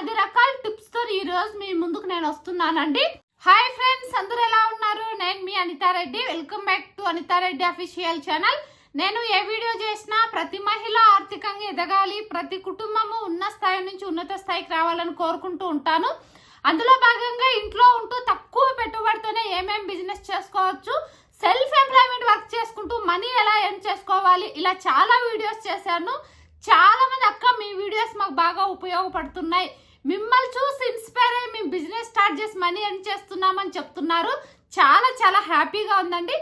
పది రకాల టిప్స్తో ఈ రోజు మీ ముందుకు నేను వస్తున్నానండి. హాయ్ ఫ్రెండ్స్ అందరూ ఎలా ఉన్నారు? నేను మీ Anitha Reddy welcome back to Anitha Reddy official channel నేను ఏ వీడియో చేసినా ప్రతి మహిళ ఆర్థికంగా ఎదగాలి. ప్రతి కుటుంబము ఉన్న స్థాయి నుంచి ఉన్నత స్థాయికి రావాలని కోరుకుంటూ ఉంటాను. అందులో భాగంగా ఇంట్లో ఉంటూ తక్కువ పెట్టుబడితోనే ఏమేమి బిజినెస్ చేసుకోవచ్చు సెల్ఫ్ ఎంప్లాయ్మెంట్ వర్క్ చేసుకుంటూ మనీ ఎలా ఎర్న్ చేసుకోవాలి ఇలా చాలా వీడియోస్ చేశాను. చాలా మంది అక్క మీ వీడియోస్ మాకు బాగా ఉపయోగపడుతున్నాయి. మిమ్మల్ని చూసి ఇన్స్పైర్ అయ్యి మేము బిజినెస్ స్టార్ట్ చేసి మనీ ఎర్న్ చేస్తున్నామని చెప్తున్నారు. చాలా చాలా హ్యాపీగా ఉందండి.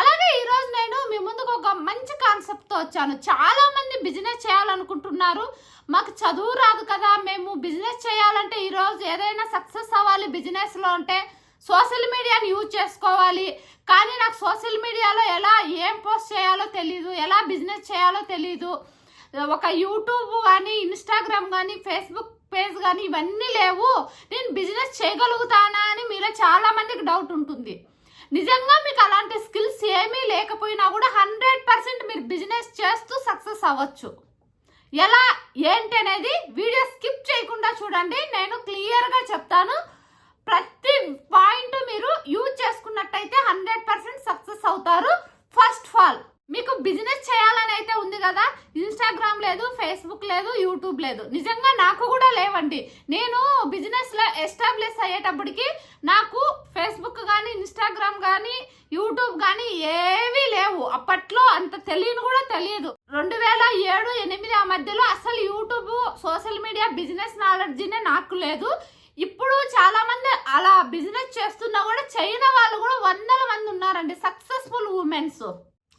అలాగే ఈరోజు నేను మీ ముందుకు ఒక మంచి కాన్సెప్ట్తో వచ్చాను. చాలా మంది బిజినెస్ చేయాలనుకుంటున్నారు. మాకు చదువు రాదు కదా మేము బిజినెస్ చేయాలంటే ఈరోజు ఏదైనా సక్సెస్ అవ్వాలి బిజినెస్లో ఉంటే సోషల్ మీడియాని యూజ్ చేసుకోవాలి. కానీ నాకు సోషల్ మీడియాలో ఎలా ఏం పోస్ట్ చేయాలో తెలియదు ఎలా బిజినెస్ చేయాలో తెలియదు ఒక యూట్యూబ్ కానీ ఇన్స్టాగ్రామ్ కానీ ఫేస్బుక్ పేజ్ కానీ ఇవన్నీ లేవు. నేను బిజినెస్ చేయగలుగుతానా అని మీలో చాలా మందికి డౌట్ ఉంటుంది. నిజంగా మీకు అలాంటి స్కిల్స్ ఏమీ లేకపోయినా కూడా హండ్రెడ్ పర్సెంట్ మీరు బిజినెస్ చేస్తూ సక్సెస్ అవ్వచ్చు. ఎలా ఏంటి అనేది వీడియో స్కిప్ చేయకుండా చూడండి. నేను క్లియర్గా చెప్తాను ప్రతి పాయింట్ మీరు యూజ్ చేసుకున్నట్టయితే హండ్రెడ్ పర్సెంట్ సక్సెస్ అవుతారు ఫస్ట్ ఆఫ్ ఆల్ మీకు బిజినెస్ చేయాలని అయితే ఉంది కదా ఇన్స్టాగ్రామ్ లేదు ఫేస్బుక్ లేదు యూట్యూబ్ లేదు. నిజంగా నాకు కూడా లేవండి. నేను బిజినెస్లో ఎస్టాబ్లిష్ అయ్యేటప్పటికి నాకు ఫేస్బుక్ కానీ ఇన్స్టాగ్రామ్ కానీ యూట్యూబ్ కానీ ఏవీ లేవు. అప్పట్లో అంత తెలియని కూడా తెలియదు. రెండు వేల ఏడు ఎనిమిది ఆ మధ్యలో అసలు యూట్యూబ్ సోషల్ మీడియా బిజినెస్ నాలెడ్జినే నాకు లేదు. ఇప్పుడు చాలా మంది అలా బిజినెస్ చేస్తున్నా కూడా చైనా వాళ్ళు కూడా వందల మంది ఉన్నారండి. సక్సెస్ఫుల్ ఉమెన్స్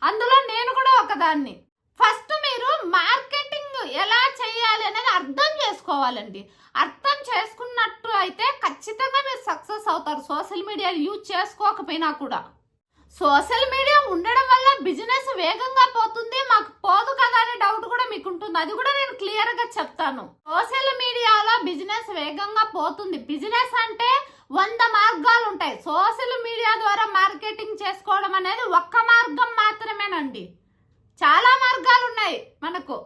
అందులో నేను కూడా ఒకదాన్ని. ఫస్ట్ మీరు మార్కెటింగ్ ఎలా చేయాలి అనేది అర్థం చేసుకోవాలండి. అర్థం చేసుకున్నట్టు అయితే ఖచ్చితంగా మీరు సక్సెస్ అవుతారు. సోషల్ మీడియా యూజ్ చేసుకోకపోయినా కూడా. సోషల్ మీడియా ఉండడం వల్ల బిజినెస్ వేగంగా పోతుంది. మాకు పోదు కదా అనే డౌట్ కూడా మీకు ఉంటుంది అది కూడా నేను క్లియర్గా చెప్తాను. సోషల్ మీడియాలో బిజినెస్ వేగంగా పోతుంది. బిజినెస్ అంటే వంద మార్గాలు ఉంటాయి సోషల్ మీడియా ద్వారా మార్కెటింగ్ చేసుకోవడం అనేది ఒక్క మార్గం మాత్రమేనండి చాలా మార్గాలు ఉన్నాయి మనకు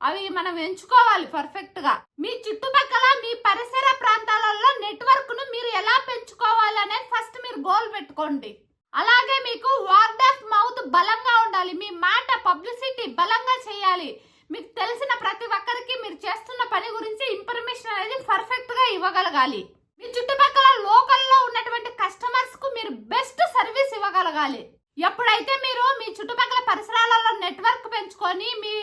అవి మనం ఎంచుకోవాలి పర్ఫెక్ట్గా. మీ చుట్టుపక్కల మీ పరిసర ప్రాంతాలలో నెట్వర్క్ను మీరు ఎలా పెంచుకోవాలి అనేది ఫస్ట్ మీరు గోల్ పెట్టుకోండి. అలాగే మీకు వర్డ్ ఆఫ్ మౌత్ బలంగా ఉండాలి. మీ మాట పబ్లిసిటీ బలంగా చేయాలి. మీకు తెలిసిన ప్రతి ఒక్కరికి మీరు చేస్తున్న పని గురించి ఇన్ఫర్మేషన్ అనేది పర్ఫెక్ట్గా ఇవ్వగలగాలి. మీ చుట్టుపక్కల లోకల్లో ఉన్నటువంటి కస్టమర్స్కు మీరు బెస్ట్ సర్వీస్ ఇవ్వగలగాలి. ఎప్పుడైతే మీరు మీ చుట్టుపక్కల పరిసరాలలో నెట్వర్క్ పెంచుకొని మీ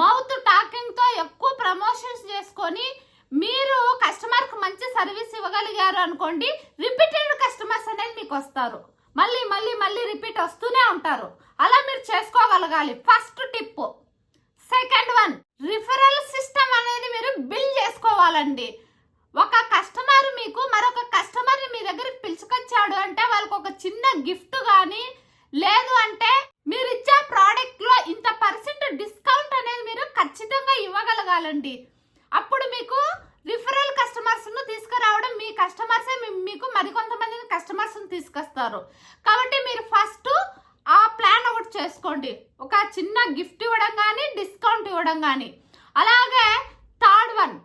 మౌత్ టాకింగ్తో ఎక్కువ ప్రమోషన్స్ చేసుకొని మీరు కస్టమర్కి మంచి సర్వీస్ ఇవ్వగలిగారు అనుకోండి రిపీటెడ్ కస్టమర్స్ అనేది మీకు వస్తారు. మళ్ళీ మళ్ళీ మళ్ళీ రిపీట్ వస్తూనే ఉంటారు. అలా మీరు చేసుకోగలగాలి. First tip. Second one. Referral system అనేది మీరు బిల్డ్ చేసుకోవాలండి. ఒక కస్టమర్ మీకు మరొక కస్టమర్ని మీ దగ్గరికి పిలుచుకొచ్చాడు అంటే వాళ్ళకి ఒక చిన్న గిఫ్ట్ కానీ లేదు అంటే మీరు ఇచ్చే ప్రోడక్ట్లో ఇంత పర్సెంట్ డిస్కౌంట్ అనేది మీరు ఖచ్చితంగా ఇవ్వగలగాలండి. అప్పుడు మీకు రిఫరల్ కస్టమర్స్ను తీసుకురావడం మీ కస్టమర్సే మీకు మరికొంతమందిని కస్టమర్స్ తీసుకొస్తారు. కాబట్టి మీరు ఫస్ట్ ఆ ప్లాన్ ఒకటి చేసుకోండి. ఒక చిన్న గిఫ్ట్ ఇవ్వడం కానీ డిస్కౌంట్ ఇవ్వడం కానీ అలాగే థర్డ్ వన్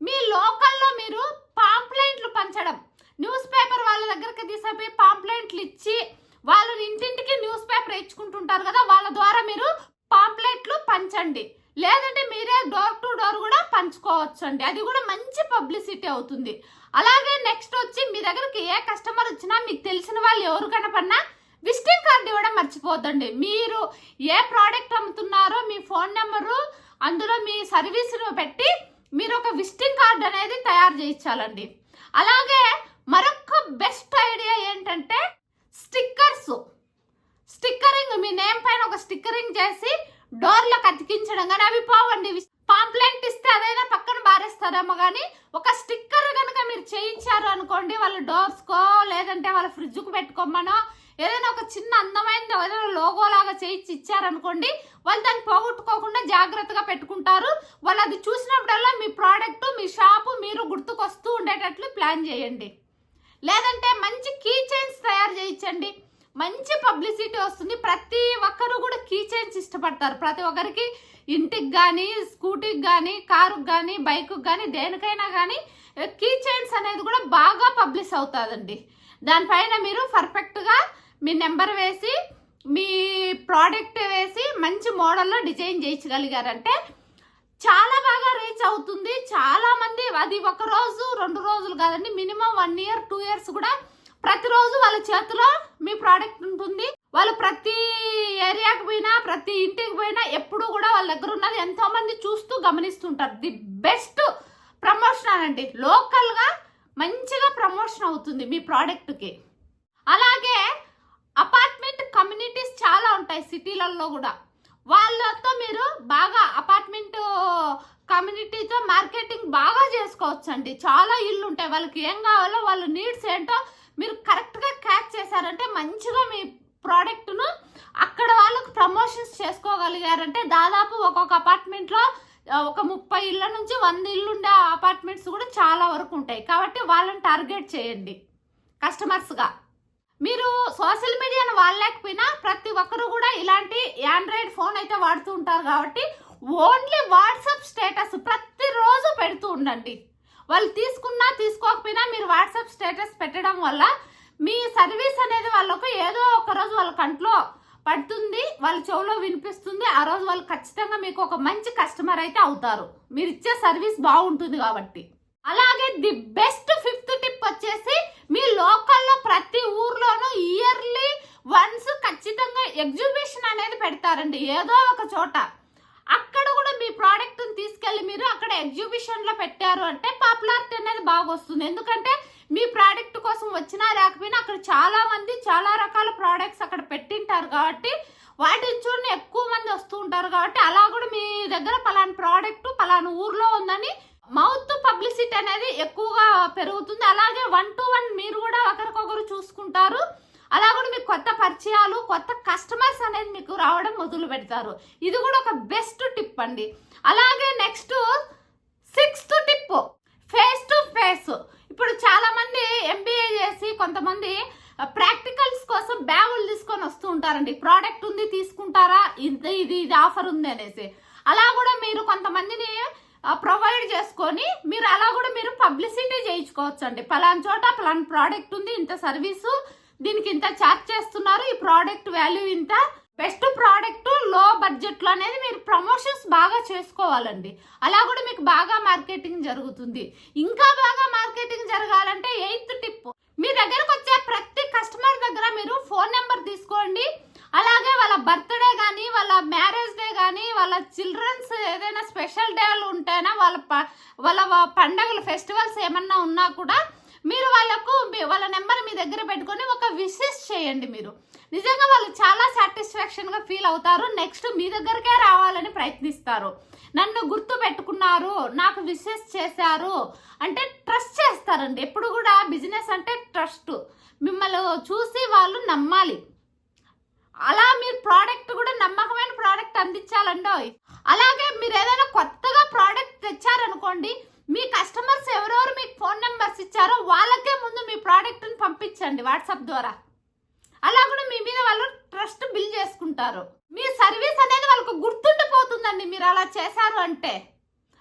మీ లోకల్లో మీరు పాంప్లైంట్లు పంచడం న్యూస్ పేపర్ వాళ్ళ దగ్గరికి తీసుకుపోయి పాంప్లైంట్లు ఇచ్చి వాళ్ళు ఇంటింటికి న్యూస్ పేపర్ ఇచ్చుకుంటుంటారు కదా వాళ్ళ ద్వారా మీరు పాంప్లెట్లు పంచండి లేదంటే మీరే డోర్ టు డోర్ కూడా పంచుకోవచ్చు అండి అది కూడా మంచి పబ్లిసిటీ అవుతుంది. అలాగే నెక్స్ట్ వచ్చి మీ దగ్గరికి ఏ కస్టమర్ వచ్చినా మీకు తెలిసిన వాళ్ళు ఎవరు కనపడినా విజిటింగ్ కార్డు ఇవ్వడం మర్చిపోద్దండి మీరు ఏ ప్రోడక్ట్ అమ్ముతున్నారో మీ ఫోన్ నెంబరు అందులో మీ సర్వీస్ను పెట్టి మీరు ఒక విజిటింగ్ కార్డు అనేది తయారు చేయించాలండి. అలాగే మరొక బెస్ట్ ఐడియా ఏంటంటే స్టిక్కర్స్ స్టిక్కరింగ్ మీ నేమ్ పైన ఒక స్టిక్కరింగ్ చేసి డోర్లకు అతికించడం. కానీ అవి పోవండి. పాంప్లెంట్ ఇస్తే అదైనా పక్కన బారేస్తారేమో కానీ ఒక స్టిక్కర్ కనుక మీరు చేయించారు అనుకోండి వాళ్ళ డోర్స్కో లేదంటే వాళ్ళ ఫ్రిడ్జ్కు పెట్టుకోమనో ఏదైనా ఒక చిన్న అందమైన ఏదైనా లోగో లాగా చేయించి ఇచ్చారనుకోండి వాళ్ళు దాన్ని పోగొట్టుకోకుండా జాగ్రత్తగా పెట్టుకుంటారు. వాళ్ళు అది చూసినప్పుడల్లా మీ ప్రోడక్ట్ మీ షాపు మీరు గుర్తుకొస్తూ ఉండేటట్లు ప్లాన్ చేయండి. లేదంటే మంచి కీ చైన్స్ తయారు చేయించండి. మంచి పబ్లిసిటీ వస్తుంది. ప్రతి ఒక్కరు కూడా కీ చైన్స్ ఇష్టపడతారు. ప్రతి ఒక్కరికి ఇంటికి కానీ స్కూటీకి కానీ కారుకి కానీ బైక్కి కానీ దేనికైనా కానీ కీ చైన్స్ అనేది కూడా బాగా పబ్లిష్ అవుతుందండి. దానిపైన మీరు పర్ఫెక్ట్గా మీ నెంబర్ వేసి మీ ప్రోడక్ట్ వేసి మంచి మోడల్లో డిజైన్ చేయించగలిగారంటే చాలా బాగా రీచ్ అవుతుంది. చాలా మంది అది ఒక రోజు రెండు రోజులు కాదండి minimum one year two years కూడా ప్రతిరోజు వాళ్ళ చేతిలో మీ ప్రోడక్ట్ ఉంటుంది. వాళ్ళు ప్రతి ఏరియాకి పోయినా ప్రతి ఇంటికి పోయినా ఎప్పుడు కూడా వాళ్ళ దగ్గర ఉన్నది ఎంతో మంది చూస్తూ గమనిస్తుంటారు. ది బెస్ట్ ప్రమోషన్ అండి లోకల్గా మంచిగా ప్రమోషన్ అవుతుంది మీ ప్రోడక్ట్కి అలాగే అపార్ట్మెంట్ కమ్యూనిటీస్ చాలా ఉంటాయి సిటీలలో కూడా. వాళ్ళతో మీరు బాగా అపార్ట్మెంట్ కమ్యూనిటీతో మార్కెటింగ్ బాగా చేసుకోవచ్చండి. చాలా ఇల్లు ఉంటాయి వాళ్ళకి ఏం కావాలో వాళ్ళ నీడ్స్ ఏంటో మీరు కరెక్ట్ చేశారంటే మంచిగా మీ ప్రోడక్ట్ను అక్కడ వాళ్ళకు ప్రమోషన్స్ చేసుకోగలిగారంటే దాదాపు ఒక్కొక్క అపార్ట్మెంట్లో ఒక ముప్పై ఇళ్ళ నుంచి వంద ఇల్లు ఉండే అపార్ట్మెంట్స్ కూడా చాలా వరకు ఉంటాయి. కాబట్టి వాళ్ళని టార్గెట్ చేయండి కస్టమర్స్గా. మీరు సోషల్ మీడియాను వాడలేకపోయినా ప్రతి ఒక్కరు కూడా ఇలాంటి ఆండ్రాయిడ్ ఫోన్ అయితే వాడుతూ ఉంటారు కాబట్టి ఓన్లీ వాట్సాప్ స్టేటస్ ప్రతిరోజు పెడుతూ ఉండండి. వాళ్ళు తీసుకున్నా తీసుకోకపోయినా మీరు వాట్సాప్ స్టేటస్ పెట్టడం వల్ల మీ సర్వీస్ అనేది వాళ్ళకు ఏదో ఒక రోజు వాళ్ళ కంట్లో పడుతుంది వాళ్ళ చెవులో వినిపిస్తుంది ఆ రోజు వాళ్ళు ఖచ్చితంగా మీకు ఒక మంచి కస్టమర్ అయితే అవుతారు. మీరు ఇచ్చే సర్వీస్ బాగుంటుంది కాబట్టి. అలాగే ది బెస్ట్ ఫిఫ్త్ టిప్ వచ్చేసి మీ లోకల్లో ప్రతి ఊర్లోనూ ఇయర్లీ వన్స్ ఖచ్చితంగా ఎగ్జిబిషన్ అనేది పెడతారండి ఏదో ఒక చోట. అక్కడ కూడా మీ ప్రోడక్ట్ని తీసుకెళ్ళి మీరు అక్కడ ఎగ్జిబిషన్లో పెట్టారు అంటే పాపులారిటీ అనేది బాగా వస్తుంది ఎందుకంటే మీ ప్రోడక్ట్ కోసం వచ్చినా లేకపోయినా అక్కడ చాలా మంది చాలా రకాల ప్రోడక్ట్స్ అక్కడ పెట్టింటారు కాబట్టి వాటిని చూడని ఎక్కువ మంది వస్తూ ఉంటారు కాబట్టి అలా కూడా మీ దగ్గర పలానా ప్రోడక్ట్ పలానా ఊర్లో ఉందని మౌత్ పబ్లిసిటీ అనేది ఎక్కువగా పెరుగుతుంది. అలాగే వన్ టు వన్ మీరు కూడా ఒకరికొకరు చూసుకుంటారు. అలా కూడా మీకు కొత్త పరిచయాలు కొత్త కస్టమర్స్ అనేది మీకు రావడం మొదలు పెడతారు ఇది కూడా ఒక బెస్ట్ టిప్ అండి. అలాగే next sixth tip face to face ఇప్పుడు చాలా మంది ఎంబీఏ చేసి కొంతమంది ప్రాక్టికల్స్ కోసం బ్యాగులు తీసుకొని వస్తూ ఉంటారండి. ప్రోడక్ట్ ఉంది తీసుకుంటారా? ఇంత ఇది ఇది ఆఫర్ ఉంది అనేసి. అలా కూడా మీరు కొంతమందిని ప్రొవైడ్ చేసుకొని మీరు అలా కూడా మీరు పబ్లిసిటీ చేయించుకోవచ్చు అండి పలానా చోట పలానా ప్రోడక్ట్ ఉంది ఇంత సర్వీసు దీనికి ఇంత ఛార్జ్ చేస్తున్నారు ఈ ప్రోడక్ట్ వాల్యూ ఇంత బెస్ట్ ప్రోడక్ట్లో బడ్జెట్లో అనేది మీరు ప్రమోషన్స్ బాగా చేసుకోవాలండి. అలా కూడా మీకు బాగా మార్కెటింగ్ జరుగుతుంది. ఇంకా బాగా మార్కెటింగ్ జరగాలంటే ఎయిత్ టిప్. మీ దగ్గరకు వచ్చే ప్రతి కస్టమర్ దగ్గర మీరు ఫోన్ నెంబర్ తీసుకోండి. అలాగే వాళ్ళ బర్త్డే కానీ వాళ్ళ మ్యారేజ్ డే కానీ వాళ్ళ చిల్డ్రన్స్ ఏదైనా స్పెషల్ డేలు ఉంటేనా వాళ్ళ ప- వాళ్ళ పండగలు ఫెస్టివల్స్ ఏమన్నా ఉన్నా కూడా మీరు వాళ్ళకు మీ- వాళ్ళ నెంబర్ మీ దగ్గర పెట్టుకొని ఒక విషెస్ చేయండి మీరు. నిజంగా వాళ్ళు చాలా సాటిస్ఫాక్షన్గా ఫీల్ అవుతారు. నెక్స్ట్ మీ దగ్గరకే రావాలని ప్రయత్నిస్తారు. నన్ను గుర్తు పెట్టుకున్నారు నాకు విషెస్ చేశారు అంటే ట్రస్ట్ చేస్తారండి. ఎప్పుడు కూడా బిజినెస్ అంటే ట్రస్ట్ మిమ్మల్ని చూసి వాళ్ళు నమ్మాలి. అలా మీరు ప్రోడక్ట్ కూడా నమ్మకమైన ప్రోడక్ట్ అందించాలండో అలాగే మీరు ఏదైనా కొత్తగా ప్రోడక్ట్ తెచ్చారనుకోండి మీ కస్టమర్స్ ఎవరెవరు మీకు ఫోన్ నెంబర్స్ ఇచ్చారో వాళ్ళకే ముందు మీ ప్రోడక్ట్ని పంపించండి వాట్సాప్ ద్వారా. అలా కూడా మీ మీద వాళ్ళు ట్రస్ట్ బిల్డ్ చేసుకుంటారు. మీ సర్వీస్ అనేది వాళ్ళకు గుర్తుండిపోతుందండి మీరు అలా చేశారు అంటే.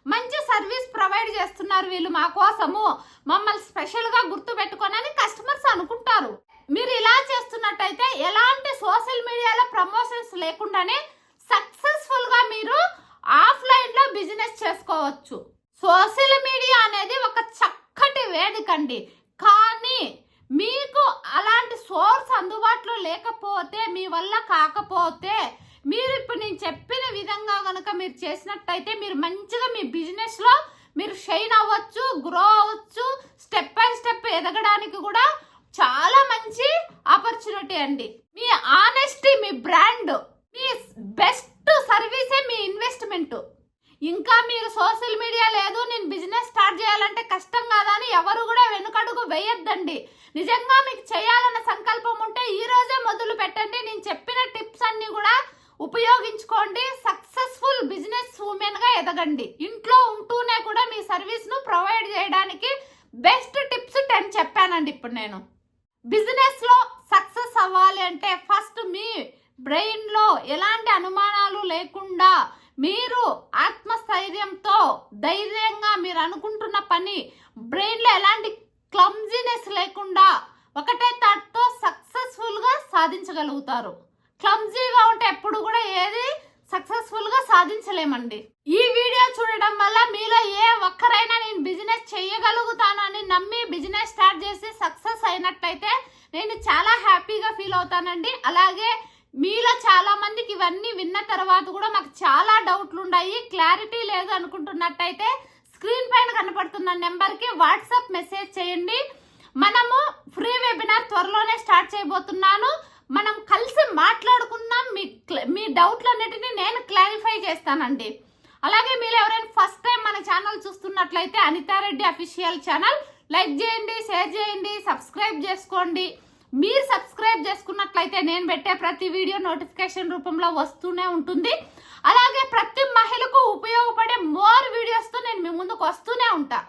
మంచి సర్వీస్ ప్రొవైడ్ చేస్తున్నారు వీళ్ళు మా కోసము. మమ్మల్ని స్పెషల్గా గుర్తు పెట్టుకోనని కస్టమర్స్ అనుకుంటారు. మీరు ఇలా చేస్తున్నట్టయితే ఎలాంటి సోషల్ మీడియాలో ప్రమోషన్స్ లేకుండానే సక్సెస్ఫుల్గా మీరు ఆఫ్లైన్లో బిజినెస్ చేసుకోవచ్చు. సోషల్ మీడియా అనేది ఒక చక్కటి వేదిక అండి కానీ మీకు అలాంటి సోర్స్ అందుబాటులో లేకపోతే మీ వల్ల కాకపోతే మీరు ఇప్పుడు నేను చెప్పిన విధంగా కనుక మీరు చేసినట్టయితే మీరు మంచిగా మీ బిజినెస్లో మీరు షైన్ అవ్వచ్చు గ్రో అవ్వచ్చు స్టెప్ బై స్టెప్ ఎదగడానికి కూడా చాలా మంచి ఆపర్చునిటీ అండి. మీ ఆనెస్టీ మీ బ్రాండ్ మీ బెస్ట్ సర్వీసే మీ ఇన్వెస్ట్మెంట్ ఇంకా మీరు సోషల్ మీడియా లేదు నేను బిజినెస్ స్టార్ట్ చేయాలంటే కష్టం కాదా అని ఎవరు కూడా వెనుకడుగు వేయొద్దండి నిజంగా మీకు చేయాలన్న సంకల్పం ఉంటే ఈ రోజే మొదలు పెట్టండి. నేను చెప్పిన టిప్స్ అన్ని కూడా ఉపయోగించుకోండి. సక్సెస్ఫుల్ బిజినెస్ ఉమెన్గా ఎదగండి. ఇంట్లో ఉంటూనే కూడా మీ సర్వీస్ను ప్రొవైడ్ చేయడానికి బెస్ట్ టిప్స్ టెన్ చెప్పానండి ఇప్పుడు నేను. బిజినెస్లో సక్సెస్ సక్సెస్ అవ్వాలి అంటే ఫస్ట్ మీ బ్రెయిన్లో ఎలాంటి అనుమానాలు లేకుండా మీరు ఆత్మస్థైర్యంతో ధైర్యంగా మీరు అనుకుంటున్న పని బ్రెయిన్లో ఎలాంటి క్లమ్జీనెస్ లేకుండా ఒకటే థాట్తో సక్సెస్ఫుల్గా సాధించగలుగుతారు. క్లమ్జీగా ఉంటే ఎప్పుడు కూడా ఏది సక్సెస్ఫుల్గా సాధించలేమండి. ఈ వీడియో చూడడం వల్ల మీలో ఏ ఒక్కరైనా నేను బిజినెస్ చేయగలుగుతాను అని నమ్మి బిజినెస్ స్టార్ట్ చేసి సక్సెస్ అయినట్టయితే నేను చాలా హ్యాపీగా ఫీల్ అవుతానండి. అలాగే మీలో చాలా మందికి ఇవన్నీ విన్న తర్వాత కూడా నాకు చాలా డౌట్లు ఉన్నాయి క్లారిటీ లేదు అనుకుంటున్నట్టయితే స్క్రీన్ పైన కనపడుతున్న నెంబర్కి వాట్సాప్ మెసేజ్ చేయండి. మనము ఫ్రీ వెబినార్ త్వరలోనే స్టార్ట్ చేయబోతున్నాను. మనం కలిసి మాట్లాడుకుందాం. మీ క్ల- మీ డౌట్లన్నిటిని నేను క్లారిఫై చేస్తానండి. అలాగే మీరు ఎవరైనా ఫస్ట్ టైం మన ఛానల్ చూస్తున్నట్లయితే అనితారెడ్డి అఫీషియల్ ఛానల్. లైక్ చేయండి షేర్ చేయండి సబ్స్క్రైబ్ చేసుకోండి. మీరు సబ్స్క్రైబ్ చేసుకున్నట్లయితే నేను పెట్టే ప్రతి వీడియో నోటిఫికేషన్ రూపంలో వస్తూనే ఉంటుంది. అలాగే ప్రతి మహిళకు ఉపయోగపడే మోర్ వీడియోస్తో నేను మీ ముందుకు వస్తూనే ఉంటాను